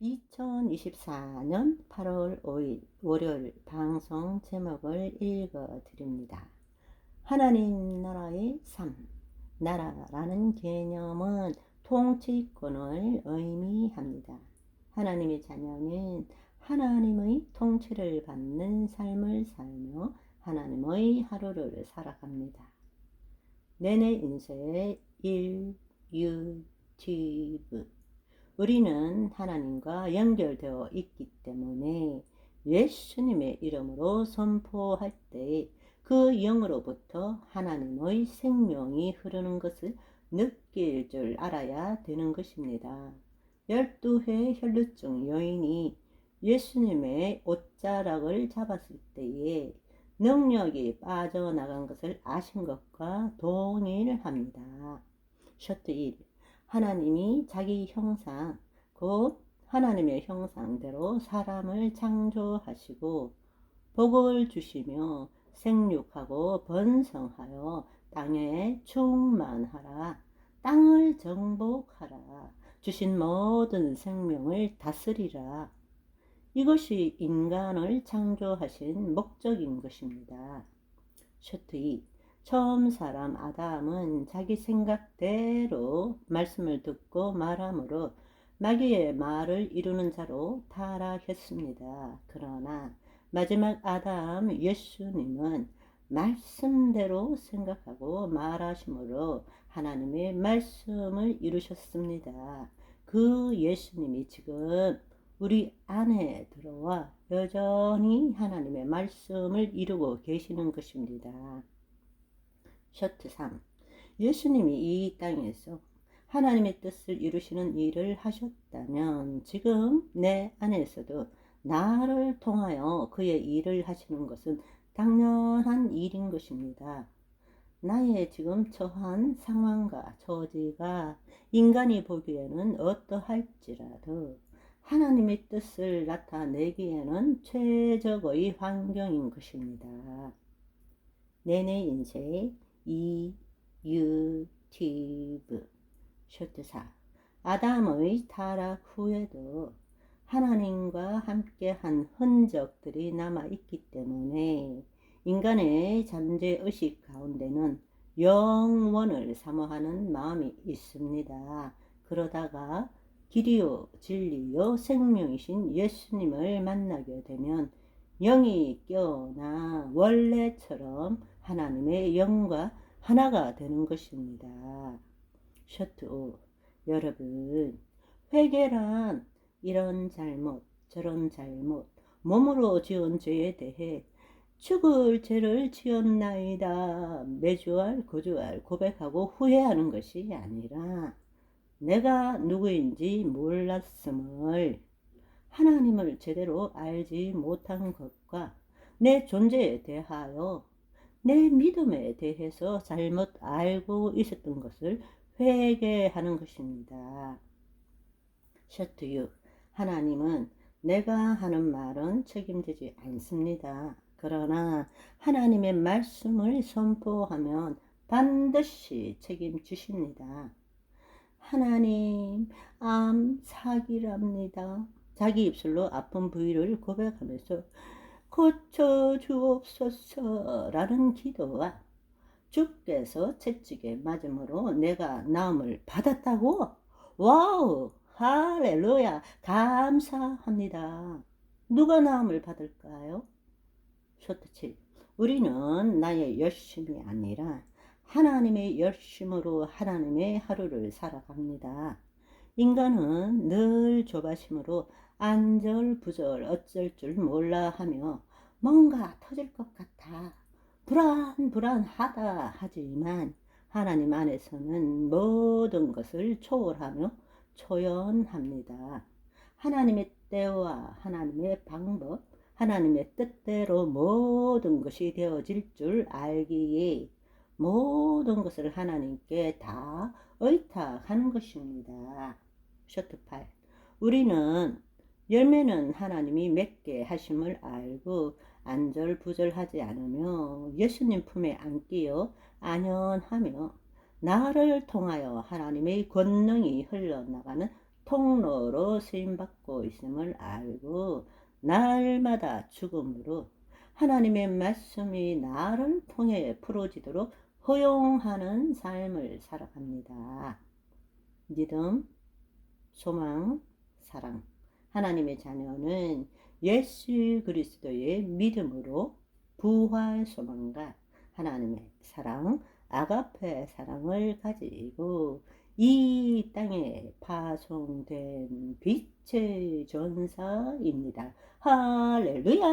2024년 8월 5일 월요일 방송 제목을 읽어 드립니다. 하나님 나라의 삶. 나라라는 개념은 통치권을 의미합니다. 하나님의 자녀는 하나님의 통치를 받는 삶을 살며 하나님의 하루를 살아갑니다. 내내 인생의 1, 유 튜브 우리는 하나님과 연결되어 있기 때문에 예수님의 이름으로 선포할 때 그 영으로부터 하나님의 생명이 흐르는 것을 느낄 줄 알아야 되는 것입니다. 열두 해 혈루증 여인이 예수님의 옷자락을 잡았을 때에 능력이 빠져나간 것을 아신 것과 동일합니다. 셔트 1. 하나님이 자기 형상, 곧 하나님의 형상대로 사람을 창조하시고 복을 주시며 생육하고 번성하여 땅에 충만하라. 땅을 정복하라. 주신 모든 생명을 다스리라. 이것이 인간을 창조하신 목적인 것입니다. 셔트 2. 처음 사람 아담은 자기 생각대로 말씀을 듣고 말하므로 마귀의 말을 이루는 자로 타락했습니다. 그러나 마지막 아담 예수님은 말씀대로 생각하고 말하심으로 하나님의 말씀을 이루셨습니다. 그 예수님이 지금 우리 안에 들어와 여전히 하나님의 말씀을 이루고 계시는 것입니다. 셔트 3. 예수님이 이 땅에서 하나님의 뜻을 이루시는 일을 하셨다면 지금 내 안에서도 나를 통하여 그의 일을 하시는 것은 당연한 일인 것입니다. 나의 지금 처한 상황과 처지가 인간이 보기에는 어떠할지라도 하나님의 뜻을 나타내기에는 최적의 환경인 것입니다. 내내 인생 이 유튜브 셔트사 아담의 타락 후에도 하나님과 함께한 흔적들이 남아 있기 때문에 인간의 잠재 의식 가운데는 영원을 사모하는 마음이 있습니다. 그러다가 길이요 진리요 생명이신 예수님을 만나게 되면 영이 깨어나 원래처럼 하나님의 영과 하나가 되는 것입니다. 셔트 5 여러분 회개란 이런 잘못 저런 잘못 몸으로 지은 죄에 대해 죽을 죄를 지었나이다 매주알 거주알 고백하고 후회하는 것이 아니라 내가 누구인지 몰랐음을 하나님을 제대로 알지 못한 것과 내 존재에 대하여 내 믿음에 대해서 잘못 알고 있었던 것을 회개하는 것입니다. 셔트 6. 하나님은 내가 하는 말은 책임지지 않습니다. 그러나 하나님의 말씀을 선포하면 반드시 책임지십니다. 하나님, 암 사기랍니다. 자기 입술로 아픈 부위를 고백하면서 고쳐 주옵소서라는 기도와 주께서 채찍에 맞음으로 내가 나음을 받았다고? 와우! 할렐루야! 감사합니다. 누가 나음을 받을까요? 쇼트 7. 우리는 나의 열심이 아니라 하나님의 열심으로 하나님의 하루를 살아갑니다. 인간은 늘 조바심으로 안절부절 어쩔 줄 몰라 하며 뭔가 터질 것 같아 불안불안하다 하지만 하나님 안에서는 모든 것을 초월하며 초연합니다. 하나님의 때와 하나님의 방법, 하나님의 뜻대로 모든 것이 되어질 줄 알기에 모든 것을 하나님께 다 의탁하는 것입니다. 셔트 8. 우리는 열매는 하나님이 맺게 하심을 알고 안절부절하지 않으며 예수님 품에 안기어 안연하며 나를 통하여 하나님의 권능이 흘러나가는 통로로 쓰임받고 있음을 알고 날마다 죽음으로 하나님의 말씀이 나를 통해 풀어지도록 허용하는 삶을 살아갑니다. 믿음, 소망, 사랑. 하나님의 자녀는 예수 그리스도의 믿음으로 부활 소망과 하나님의 사랑, 아가페 사랑을 가지고 이 땅에 파송된 빛의 전사입니다. 할렐루야!